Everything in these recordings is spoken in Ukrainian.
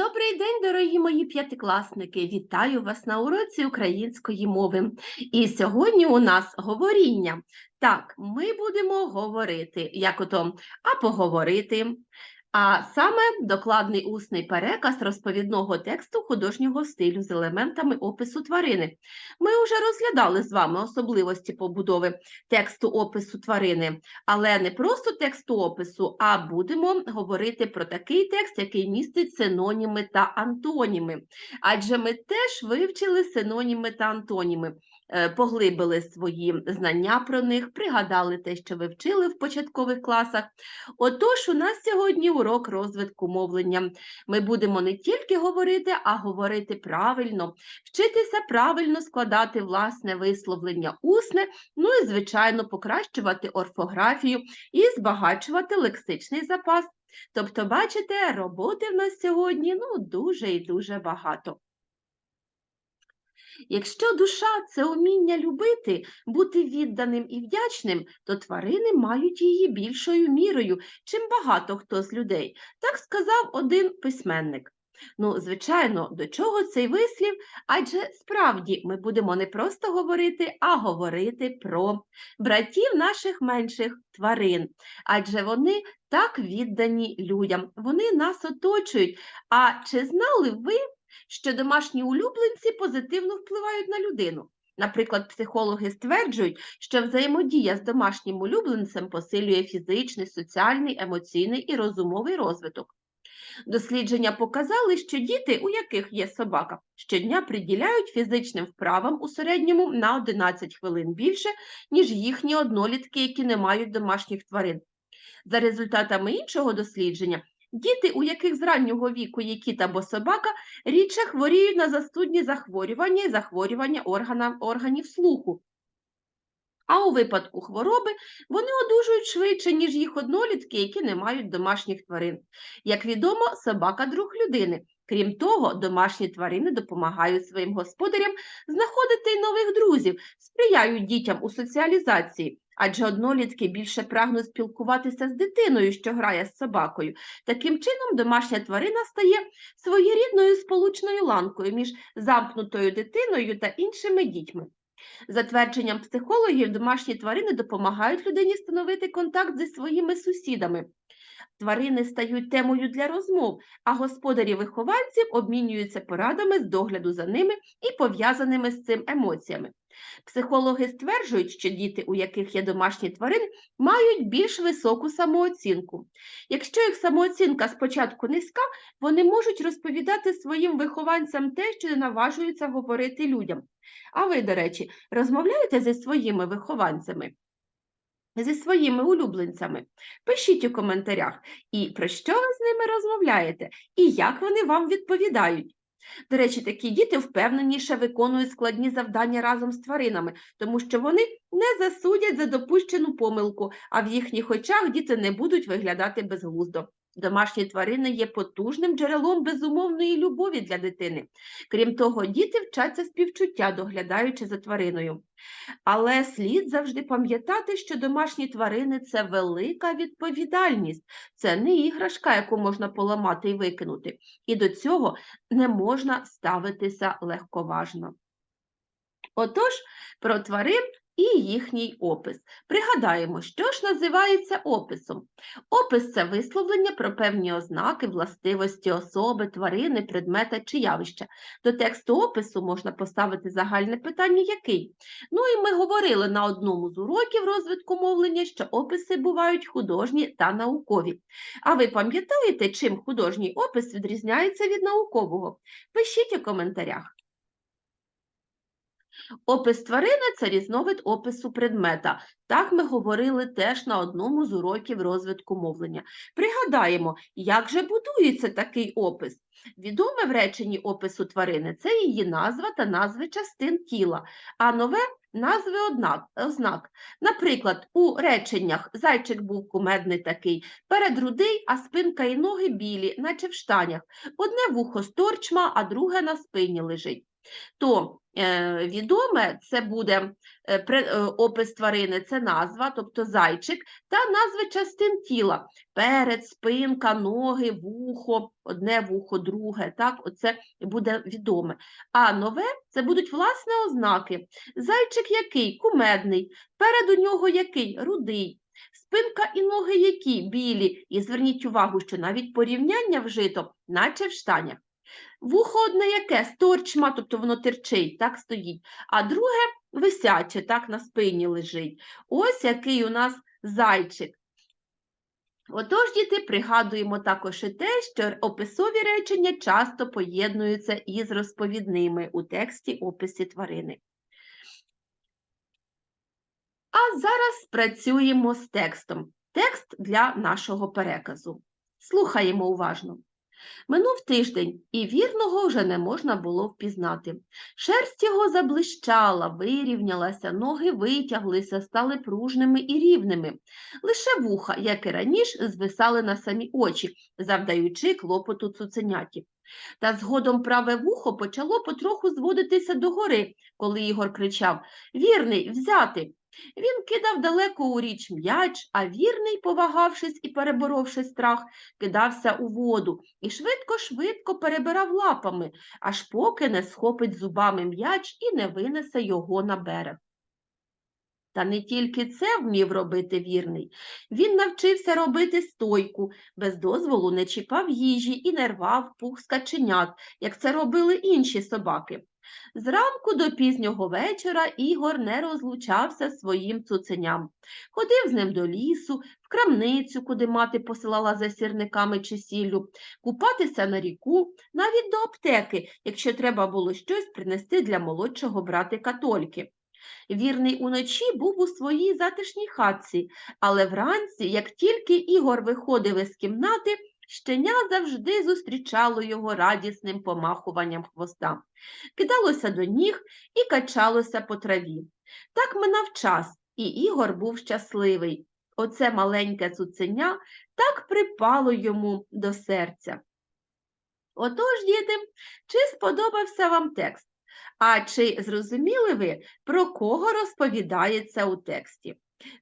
Добрий день, дорогі мої п'ятикласники! Вітаю вас на уроці української мови. І сьогодні у нас говоріння. Так, ми будемо говорити, як ото, а поговорити. А саме докладний усний переказ розповідного тексту художнього стилю з елементами опису тварини. Ми вже розглядали з вами особливості побудови тексту опису тварини, але не просто тексту опису, а будемо говорити про такий текст, який містить синоніми та антоніми. Адже ми теж вивчили синоніми та антоніми. Е, поглибили свої знання про них, пригадали те, що ви вчили в початкових класах. Отож, у нас сьогодні урок розвитку мовлення. Ми будемо не тільки говорити, а говорити правильно, вчитися правильно складати власне висловлення усне, ну і, звичайно, покращувати орфографію і збагачувати лексичний запас. Тобто, бачите, роботи в нас сьогодні ну, дуже і дуже багато. Якщо душа це уміння любити, бути відданим і вдячним, то тварини мають її більшою мірою, чим багато хто з людей. Так сказав один письменник. Ну, звичайно, до чого цей вислів? Адже справді ми будемо не просто говорити, а говорити про братів наших менших тварин, адже вони так віддані людям, вони нас оточують. А чи знали ви, що домашні улюбленці позитивно впливають на людину. Наприклад, психологи стверджують, що взаємодія з домашнім улюбленцем посилює фізичний, соціальний, емоційний і розумовий розвиток. Дослідження показали, що діти, у яких є собака, щодня приділяють фізичним вправам у середньому на 11 хвилин більше, ніж їхні однолітки, які не мають домашніх тварин. За результатами іншого дослідження, Діти, у яких з раннього віку є кіт або собака, рідше хворіють на застудні захворювання і захворювання органа, органів слуху. А у випадку хвороби вони одужують швидше, ніж їх однолітки, які не мають домашніх тварин. Як відомо, собака друг людини. Крім того, домашні тварини допомагають своїм господарям знаходити нових друзів, сприяють дітям у соціалізації, адже однолітки більше прагнуть спілкуватися з дитиною, що грає з собакою. Таким чином, домашня тварина стає своєрідною сполучною ланкою між замкнутою дитиною та іншими дітьми. За твердженням психологів, домашні тварини допомагають людині встановити контакт зі своїми сусідами. Тварини стають темою для розмов, а господарі вихованців обмінюються порадами з догляду за ними і пов'язаними з цим емоціями. Психологи стверджують, що діти, у яких є домашні тварини, мають більш високу самооцінку. Якщо їх самооцінка спочатку низька, вони можуть розповідати своїм вихованцям те, що не наважуються говорити людям. А ви, до речі, розмовляєте зі своїми вихованцями? Зі своїми улюбленцями. Пишіть у коментарях, і про що ви з ними розмовляєте, і як вони вам відповідають. До речі, такі діти впевненіше виконують складні завдання разом з тваринами, тому що вони не засудять за допущену помилку, а в їхніх очах діти не будуть виглядати безглуздо. Домашні тварини є потужним джерелом безумовної любові для дитини. Крім того, діти вчаться співчуття, доглядаючи за твариною. Але слід завжди пам'ятати, що домашні тварини це велика відповідальність, це не іграшка, яку можна поламати і викинути. І до цього не можна ставитися легковажно. Отож, про тварин і їхній опис. Пригадаємо, що ж називається описом. Опис це висловлення про певні ознаки, властивості особи, тварини, предмета чи явища. До тексту опису можна поставити загальне питання який. Ну і ми говорили на одному з уроків розвитку мовлення, що описи бувають художні та наукові. А ви пам'ятаєте, чим художній опис відрізняється від наукового? Пишіть у коментарях. Опис тварини це різновид опису предмета. Так ми говорили теж на одному з уроків розвитку мовлення. Пригадаємо, як же будується такий опис. Відоме в реченні опису тварини це її назва та назви частин тіла, а нове назви ознак. Наприклад, у реченнях зайчик був кумедний такий, перед рудий, а спинка і ноги білі, наче в штанях. Одне вухо сторчма, а друге на спині лежить. То відоме, це буде е, е, опис тварини, це назва, тобто зайчик, та назви частин тіла: перед, спинка, ноги, вухо, одне вухо, друге. Так, оце буде відоме. А нове це будуть власне ознаки. Зайчик який? Кумедний, перед у нього який? Рудий. Спинка і ноги які? Білі. І зверніть увагу, що навіть порівняння вжито, наче в штанях. Вухо одне яке? Сторчма, тобто воно терчить, так стоїть. А друге висяче, так на спині лежить. Ось який у нас зайчик. Отож, діти, пригадуємо також і те, що описові речення часто поєднуються із розповідними у тексті описі тварини. А зараз працюємо з текстом. Текст для нашого переказу. Слухаємо уважно. Минув тиждень, і вірного вже не можна було впізнати. Шерсть його заблищала, вирівнялася, ноги витяглися, стали пружними і рівними. Лише вуха, як і раніше, звисали на самі очі, завдаючи клопоту цуценяті. Та згодом праве вухо почало потроху зводитися догори, коли Ігор кричав Вірний, взяти. Він кидав далеко у річ м'яч, а вірний, повагавшись і переборовши страх, кидався у воду і швидко-швидко перебирав лапами, аж поки не схопить зубами м'яч і не винесе його на берег. Та не тільки це вмів робити вірний. Він навчився робити стойку, без дозволу не чіпав їжі і не рвав пух скаченят, як це робили інші собаки. Зранку до пізнього вечора Ігор не розлучався з своїм цуценям. Ходив з ним до лісу, в крамницю, куди мати посилала за сірниками чи сіллю, купатися на ріку, навіть до аптеки, якщо треба було щось принести для молодшого братика Тольки. Вірний уночі був у своїй затишній хатці, але вранці, як тільки Ігор виходив із кімнати, щеня завжди зустрічало його радісним помахуванням хвоста, кидалося до ніг і качалося по траві. Так минав час, і Ігор був щасливий. Оце маленьке цуценя так припало йому до серця. Отож, діти, чи сподобався вам текст? А чи зрозуміли ви, про кого розповідається у тексті?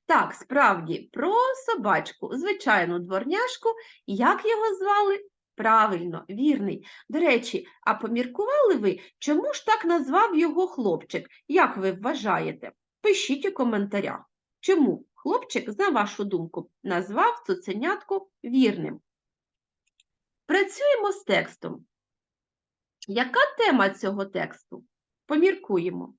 Так, справді, про собачку, звичайну дворняшку, як його звали? Правильно, вірний. До речі, а поміркували ви, чому ж так назвав його хлопчик? Як ви вважаєте? Пишіть у коментарях. Чому хлопчик, на вашу думку, назвав цуценятку вірним? Працюємо з текстом. Яка тема цього тексту? Поміркуємо.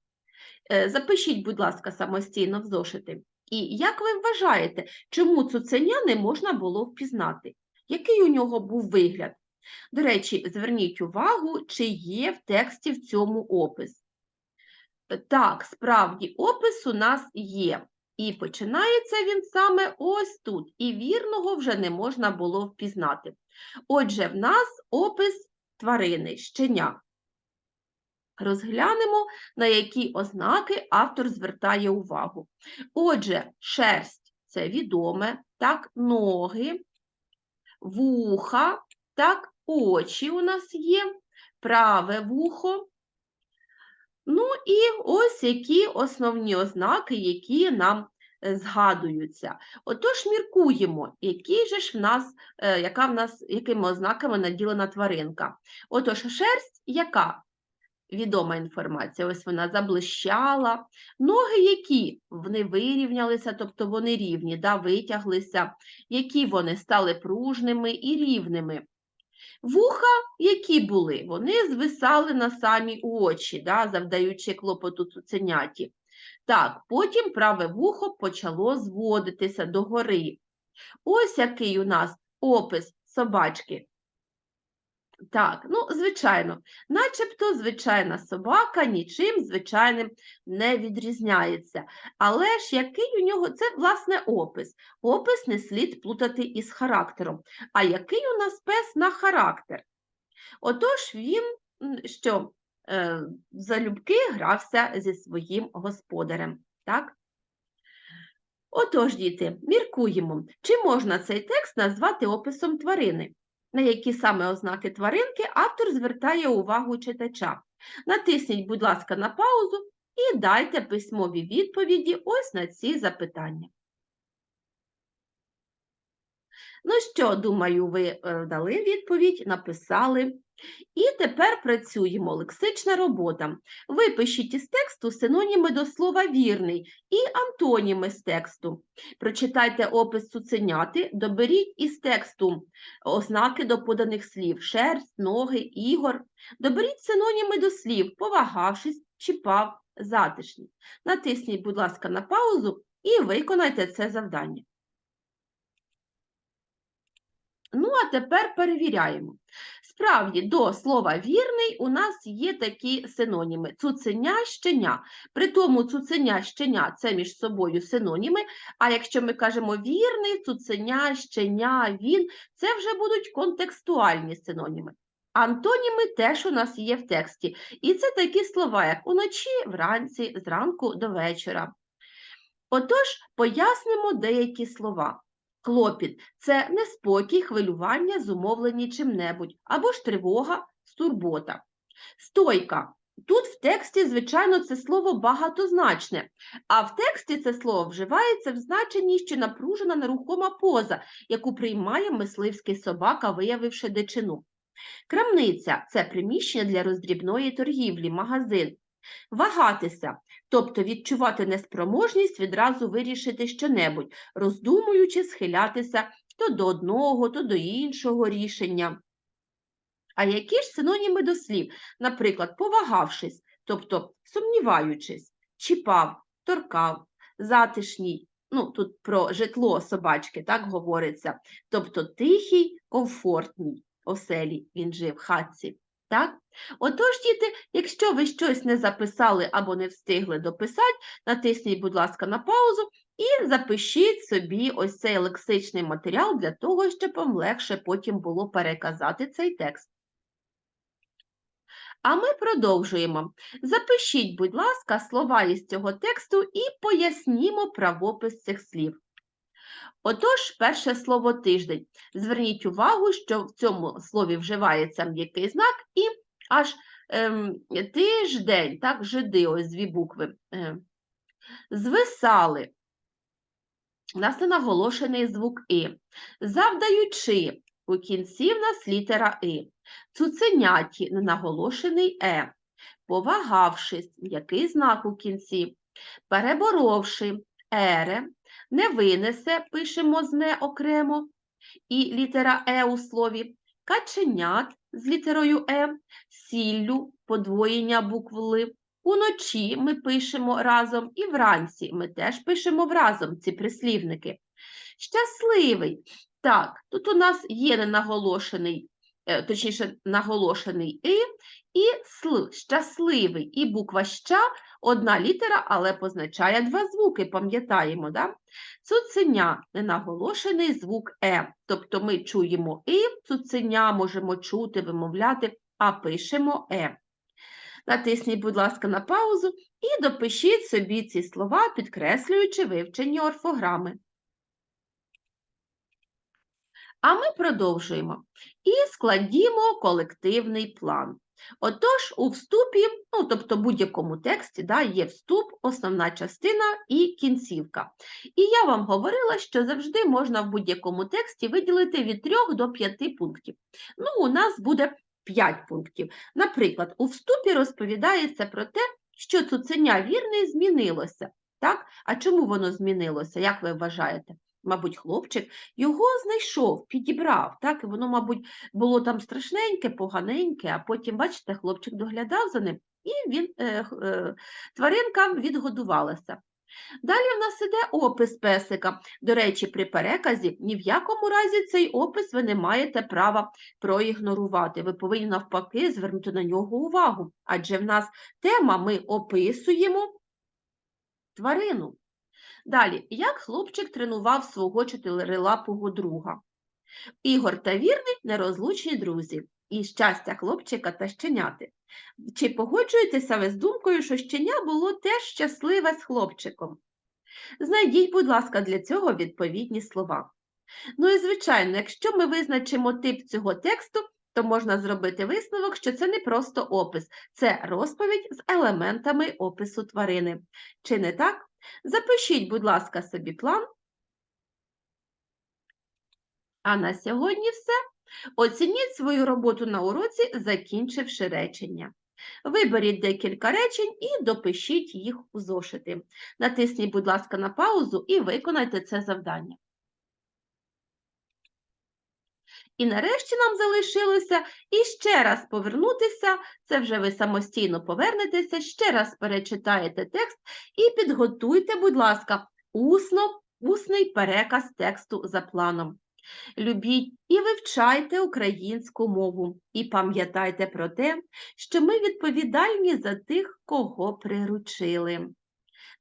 Е, Запишіть, будь ласка, самостійно в зошити. І як ви вважаєте, чому цуценя не можна було впізнати? Який у нього був вигляд? До речі, зверніть увагу, чи є в тексті в цьому опис. Так, справді, опис у нас є. І починається він саме ось тут. І вірного вже не можна було впізнати. Отже, в нас опис тварини, щеня. Розглянемо, на які ознаки автор звертає увагу. Отже, шерсть це відоме, так, ноги, вуха, так, очі у нас є, праве вухо. Ну і ось які основні ознаки, які нам е, згадуються. Отож, міркуємо, які же ж в нас, е, яка в нас, якими ознаками наділена тваринка. Отож, шерсть яка? Відома інформація, ось вона заблищала. Ноги які? Вони вирівнялися, тобто вони рівні, да, витяглися. Які вони стали пружними і рівними. Вуха які були? Вони звисали на самі очі, да, завдаючи клопоту цуценяті. Так, потім праве вухо почало зводитися догори. Ось який у нас опис собачки. Так, ну, звичайно, начебто звичайна собака нічим звичайним не відрізняється. Але ж який у нього це, власне, опис. Опис не слід плутати із характером. А який у нас пес на характер? Отож, він що е, залюбки грався зі своїм господарем. Так? Отож, діти, міркуємо, чи можна цей текст назвати описом тварини? На які саме ознаки тваринки автор звертає увагу читача. Натисніть, будь ласка, на паузу і дайте письмові відповіді ось на ці запитання. Ну що, думаю, ви е, дали відповідь, написали. І тепер працюємо. Лексична робота. Випишіть із тексту синоніми до слова вірний і антоніми з тексту. Прочитайте опис цуценяти, доберіть із тексту ознаки до поданих слів шерсть, ноги, ігор. Доберіть синоніми до слів, повагавшись, чіпав, затишний. Натисніть, будь ласка, на паузу і виконайте це завдання. Ну, а тепер перевіряємо. Справді, до слова вірний у нас є такі синоніми: цуценя, щеня. При тому цуценя, щеня це між собою синоніми. А якщо ми кажемо вірний, цуценя, щеня, він, це вже будуть контекстуальні синоніми. Антоніми теж у нас є в тексті. І це такі слова, як уночі, вранці, зранку до вечора. Отож, пояснимо деякі слова. Клопіт це неспокій, хвилювання, зумовлені чим-небудь, або ж тривога, турбота. Стойка. Тут в тексті, звичайно, це слово багатозначне, а в тексті це слово вживається в значенні, що напружена нерухома поза, яку приймає мисливський собака, виявивши дичину. Крамниця це приміщення для роздрібної торгівлі, магазин. Вагатися, тобто відчувати неспроможність відразу вирішити щонебудь, роздумуючи, схилятися то до одного, то до іншого рішення. А які ж синоніми до слів? Наприклад, повагавшись, тобто сумніваючись, чіпав, торкав, затишній, ну тут про житло собачки так говориться, тобто тихий, комфортній оселі він жив хатці. Так? Отож, діти, якщо ви щось не записали або не встигли дописати, натисніть, будь ласка, на паузу і запишіть собі ось цей лексичний матеріал для того, щоб вам легше потім було переказати цей текст. А ми продовжуємо. Запишіть, будь ласка, слова із цього тексту і пояснімо правопис цих слів. Отож, перше слово тиждень. Зверніть увагу, що в цьому слові вживається м'який знак і аж ем, тиждень, так, жиди, ось дві букви. Е, звисали. У нас не наголошений звук І. Завдаючи, у кінці в нас літера І. Цуценяті ненаголошений Е. Повагавшись, м'який знак у кінці. Переборовши ере, не винесе, пишемо з не окремо, і літера Е у слові, каченят з літерою Е, сіллю, подвоєння букв. Уночі ми пишемо разом і вранці ми теж пишемо разом ці прислівники. Щасливий. Так, тут у нас є ненаголошений, точніше, наголошений «и» і «сл», щасливий, і буква «ща» одна літера, але позначає два звуки, пам'ятаємо, да? Цуценя ненаголошений звук Е. Тобто ми чуємо І, цуценя можемо чути, вимовляти, а пишемо Е. Натисніть, будь ласка, на паузу і допишіть собі ці слова, підкреслюючи вивчені орфограми. А ми продовжуємо і складімо колективний план. Отож, у вступі, ну, тобто будь-якому тексті, да, є вступ, основна частина і кінцівка. І я вам говорила, що завжди можна в будь-якому тексті виділити від 3 до 5 пунктів. Ну, у нас буде 5 пунктів. Наприклад, у вступі розповідається про те, що цуценя вірний змінилося. Так? А чому воно змінилося, як ви вважаєте? Мабуть, хлопчик його знайшов, підібрав, так, і воно, мабуть, було там страшненьке, поганеньке, а потім, бачите, хлопчик доглядав за ним, і він, е, е, тваринка відгодувалася. Далі в нас іде опис песика. До речі, при переказі ні в якому разі цей опис ви не маєте права проігнорувати. Ви повинні навпаки звернути на нього увагу, адже в нас тема ми описуємо тварину. Далі, як хлопчик тренував свого чотирилапого друга? Ігор та вірний нерозлучні друзі. І щастя хлопчика та щеняти. Чи погоджуєтеся ви з думкою, що щеня було теж щасливе з хлопчиком? Знайдіть, будь ласка, для цього відповідні слова. Ну і, звичайно, якщо ми визначимо тип цього тексту, то можна зробити висновок, що це не просто опис, це розповідь з елементами опису тварини. Чи не так? Запишіть, будь ласка, собі план. А на сьогодні все. Оцініть свою роботу на уроці, закінчивши речення. Виберіть декілька речень і допишіть їх у зошити. Натисніть, будь ласка, на паузу і виконайте це завдання. І нарешті нам залишилося іще раз повернутися, це вже ви самостійно повернетеся, ще раз перечитаєте текст і підготуйте, будь ласка, усно, усний переказ тексту за планом. Любіть і вивчайте українську мову, і пам'ятайте про те, що ми відповідальні за тих, кого приручили.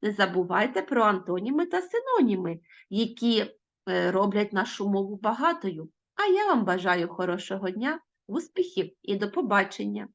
Не забувайте про антоніми та синоніми, які е, роблять нашу мову багатою. А я вам бажаю хорошого дня, успіхів і до побачення!